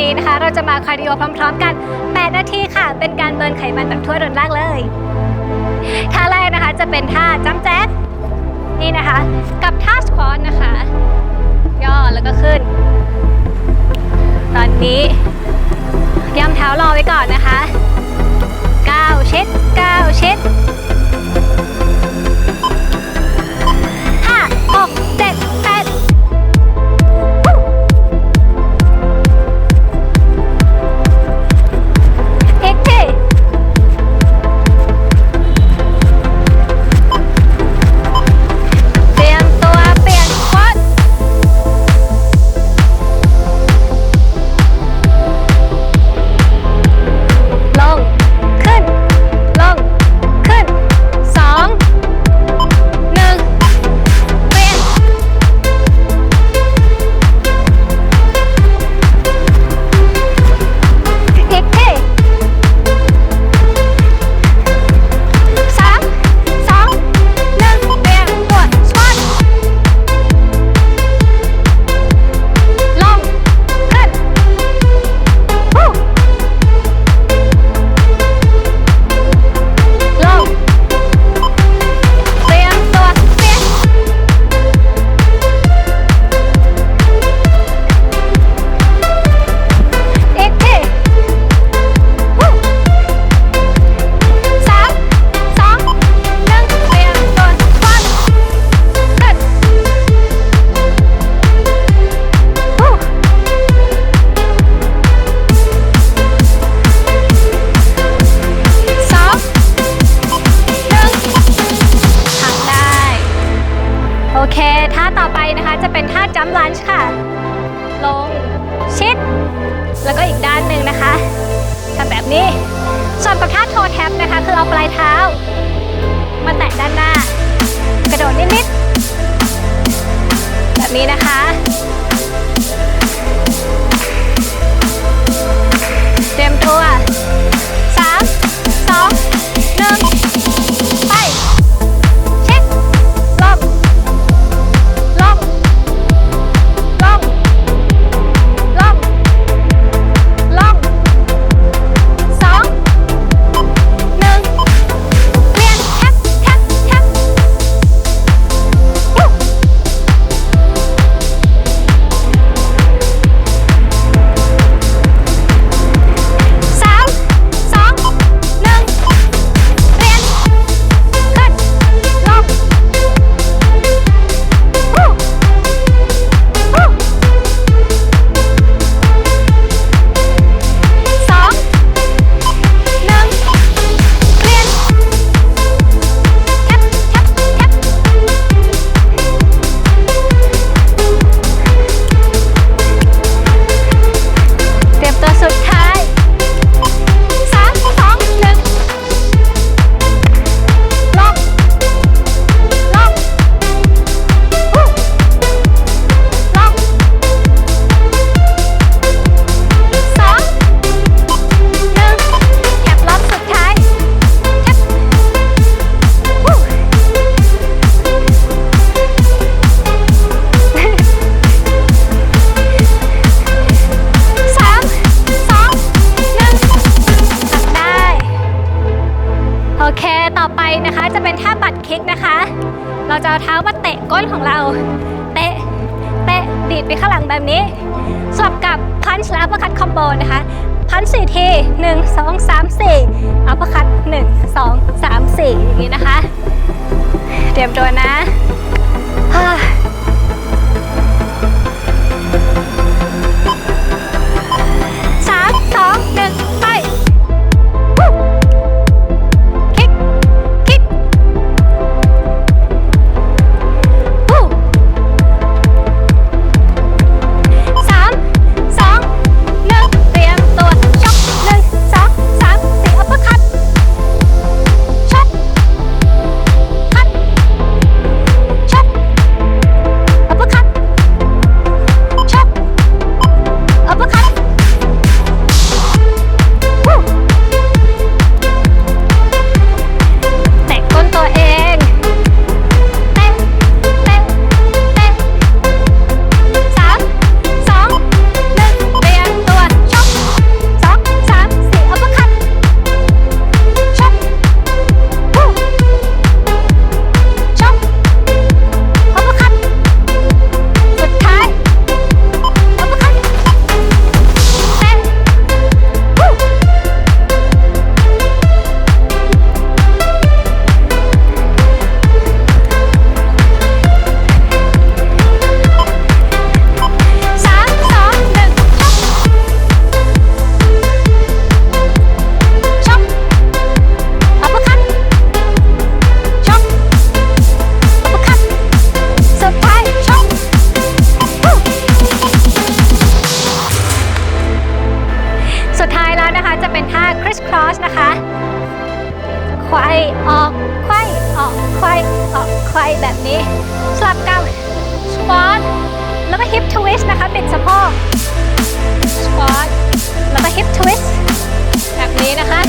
นี้นะคะ เราจะมาคาร์ดิโอพร้อม ๆ กัน 8 นาทีค่ะ เป็นการเบิร์นไขมันแบบทั่วรุนแรกเลย ท่าแรกนะคะจะเป็นท่าจัมแจ๊กนี่นะคะ กับท่าสควอตนะคะ ย่อแล้วก็ขึ้น ตอนนี้ย่ำเท้ารอไว้ก่อนนะคะก้าวเช็ดก้าวเช็ด ท่าต่อไปนะคะจะเป็นท่าจัมลันช์ค่ะ ลง ชิด แล้วก็อีกด้านหนึ่งนะคะทำแบบนี้ส่วนกับท่าโทแท็บนะคะ คือเอาปลายเท้า มาแตะด้านหน้า ไปนะคะจะเป็นท่าบัตรคิกนะคะ เราจะเอาเท้ามาเตะก้นของเรา เตะ เตะ ดีดไปข้างหลังแบบนี้สลับกับพันช์และอัปร์คัตคอมโบนะคะพันสี่ทีหนึ่งสองสามสี่อัปคัตหนึ่งสองสามสี่อย่างนี้นะคะ เตรียมตัวนะ ควายออกควายออกควายออกควายแบบนี้ สลับกันสควอตแล้วก็ฮิปทวิสต์นะคะปิดสะโพกสควอตแล้วก็ฮิปทวิสต์แบบนี้นะคะ